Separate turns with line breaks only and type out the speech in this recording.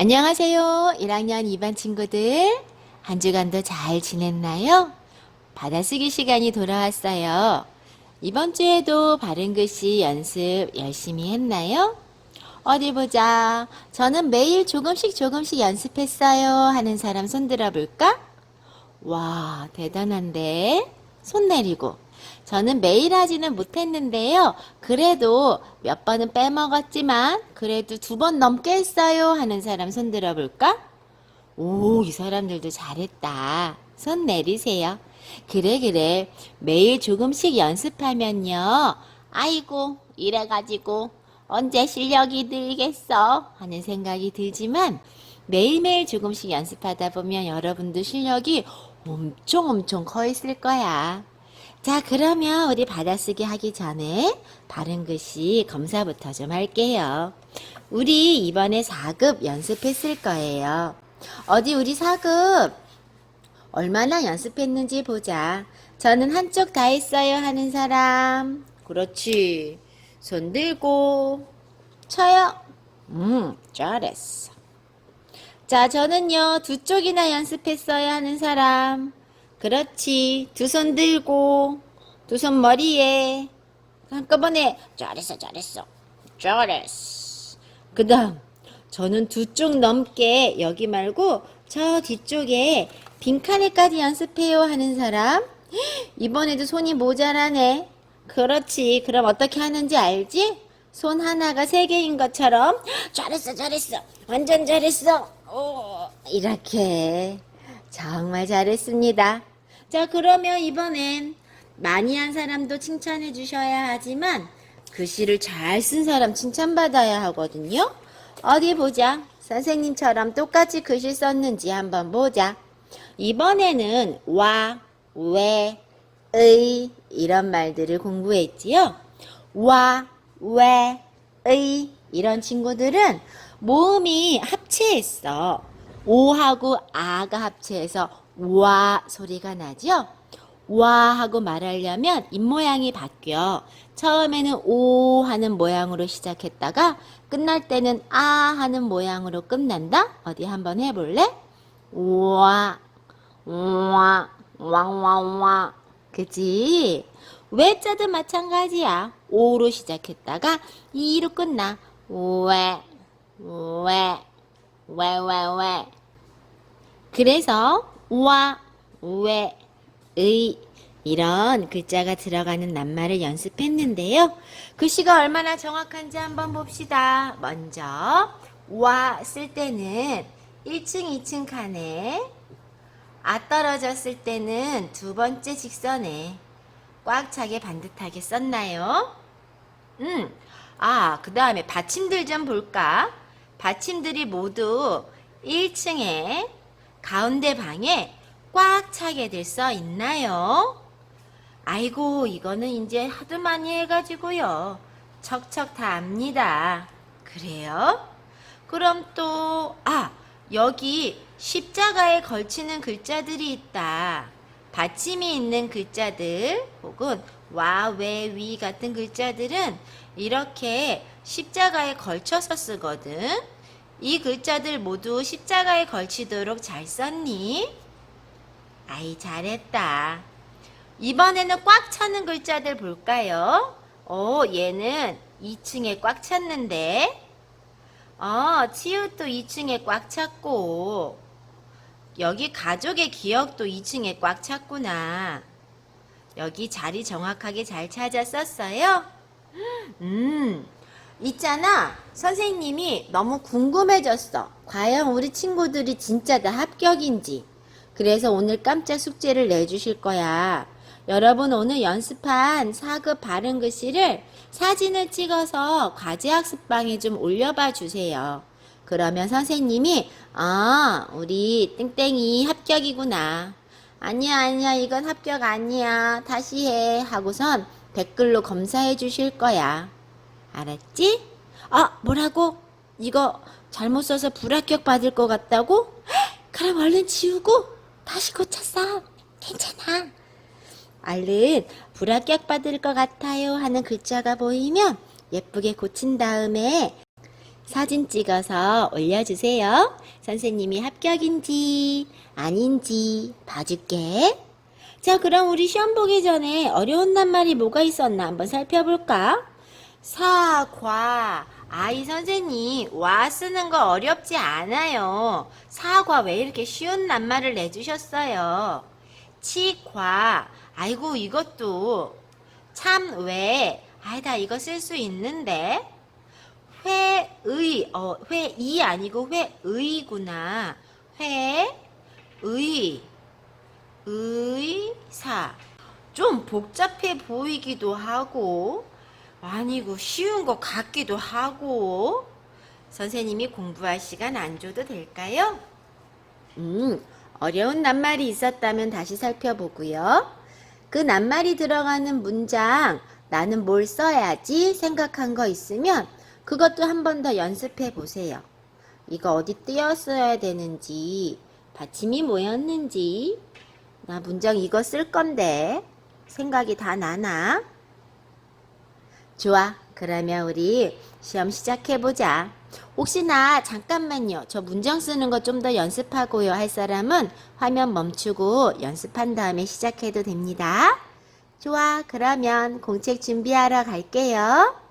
안녕하세요. 1학년 2반 친구들. 한 주간도 잘 지냈나요? 받아쓰기 시간이 돌아왔어요. 이번 주에도 바른 글씨 연습 열심히 했나요? 어디 보자. 저는 매일 조금씩 조금씩 연습했어요. 하는 사람 손 들어 볼까? 와, 대단한데? 손 내리고. 저는 매일 하지는 못했는데요. 그래도 몇 번은 빼먹었지만, 그래도 두 번 넘게 했어요. 하는 사람 손 들어볼까? 오, 이 사람들도 잘했다. 손 내리세요. 그래, 그래. 매일 조금씩 연습하면요. 아이고, 이래가지고, 언제 실력이 늘겠어? 하는 생각이 들지만, 매일매일 조금씩 연습하다 보면 여러분도 실력이 엄청 엄청 커 있을 거야. 자, 그러면 우리 받아쓰기 하기 전에 바른 글씨 검사부터 좀 할게요. 우리 이번에 4급 연습했을 거예요. 어디 우리 4급 얼마나 연습했는지 보자. 저는 한쪽 다 했어요 하는 사람. 그렇지. 손 들고 쳐요. 음, 잘했어. 자, 저는요, 두 쪽이나 연습했어야 하는 사람. 그렇지. 두 손 들고, 두 손 머리에. 한꺼번에, 잘했어, 잘했어. 잘했어. 그 다음, 저는 두 쪽 넘게, 여기 말고, 저 뒤쪽에 빈칸에까지 연습해요 하는 사람. 이번에도 손이 모자라네. 그렇지. 그럼 어떻게 하는지 알지? 손 하나가 세 개인 것처럼 잘했어 잘했어 완전 잘했어 오, 이렇게 정말 잘했습니다. 자 그러면 이번엔 많이 한 사람도 칭찬해 주셔야 하지만 글씨를 잘 쓴 사람 칭찬받아야 하거든요. 어디 보자. 선생님처럼 똑같이 글씨 썼는지 한번 보자. 이번에는 와, 왜, 의 이런 말들을 공부했지요. 와, 왜, 의 이런 친구들은 모음이 합체했어. 오하고 아가 합체해서 와 소리가 나죠? 와 하고 말하려면 입모양이 바뀌어. 처음에는 오 하는 모양으로 시작했다가 끝날 때는 아 하는 모양으로 끝난다? 어디 한번 해볼래? 와, 와, 왕왕왕. 그지? 외자도 마찬가지야. 오로 시작했다가 이로 끝나. 왜, 왜, 왜, 왜, 왜. 그래서 와, 왜, 의 이런 글자가 들어가는 낱말을 연습했는데요. 글씨가 얼마나 정확한지 한번 봅시다. 먼저 와 쓸 때는 1층, 2층 칸에 아 떨어졌을 때는 두 번째 직선에 꽉 차게 반듯하게 썼나요? 음, 아, 그 다음에 받침들 좀 볼까? 받침들이 모두 1층에 가운데 방에 꽉 차게 돼써 있나요? 아이고, 이거는 이제 하도 많이 해가지고요. 척척 다 압니다. 그래요? 그럼 또, 아, 여기 십자가에 걸치는 글자들이 있다. 받침이 있는 글자들 혹은 와, 왜, 위 같은 글자들은 이렇게 십자가에 걸쳐서 쓰거든. 이 글자들 모두 십자가에 걸치도록 잘 썼니? 아이, 잘했다. 이번에는 꽉 차는 글자들 볼까요? 오, 얘는 2층에 꽉 찼는데. 어, 치읓도 2층에 꽉 찼고. 여기 가족의 기억도 2층에 꽉 찼구나. 여기 자리 정확하게 잘 찾아 썼어요? 음, 있잖아. 선생님이 너무 궁금해졌어. 과연 우리 친구들이 진짜 다 합격인지. 그래서 오늘 깜짝 숙제를 내주실 거야. 여러분 오늘 연습한 4급 바른 글씨를 사진을 찍어서 과제학습방에 좀 올려봐 주세요. 그러면 선생님이 아 우리 땡땡이 합격이구나 아니야 아니야 이건 합격 아니야 다시 해 하고선 댓글로 검사해 주실 거야 알았지? 아 뭐라고? 이거 잘못 써서 불합격 받을 것 같다고? 그럼 얼른 지우고 다시 고쳤어 괜찮아 얼른 불합격 받을 것 같아요 하는 글자가 보이면 예쁘게 고친 다음에 사진 찍어서 올려주세요. 선생님이 합격인지 아닌지 봐줄게. 자, 그럼 우리 시험 보기 전에 어려운 낱말이 뭐가 있었나 한번 살펴볼까? 사과. 아이 선생님, 와 쓰는 거 어렵지 않아요. 사과 왜 이렇게 쉬운 낱말을 내주셨어요? 치과. 아이고, 이것도 참 왜? 아이다, 이거 쓸 수 있는데. 회의, 어, 회이 아니고 회의구나. 회의, 의사. 좀 복잡해 보이기도 하고, 아니고 쉬운 것 같기도 하고. 선생님이 공부할 시간 안 줘도 될까요? 음, 어려운 낱말이 있었다면 다시 살펴보고요. 그 낱말이 들어가는 문장, 나는 뭘 써야지 생각한 거 있으면 그것도 한 번 더 연습해 보세요. 이거 어디 띄었어야 되는지, 받침이 뭐였는지, 나 문장 이거 쓸 건데, 생각이 다 나나? 좋아. 그러면 우리 시험 시작해보자. 혹시나 잠깐만요. 저 문장 쓰는 거 좀 더 연습하고요 할 사람은 화면 멈추고 연습한 다음에 시작해도 됩니다. 좋아. 그러면 공책 준비하러 갈게요.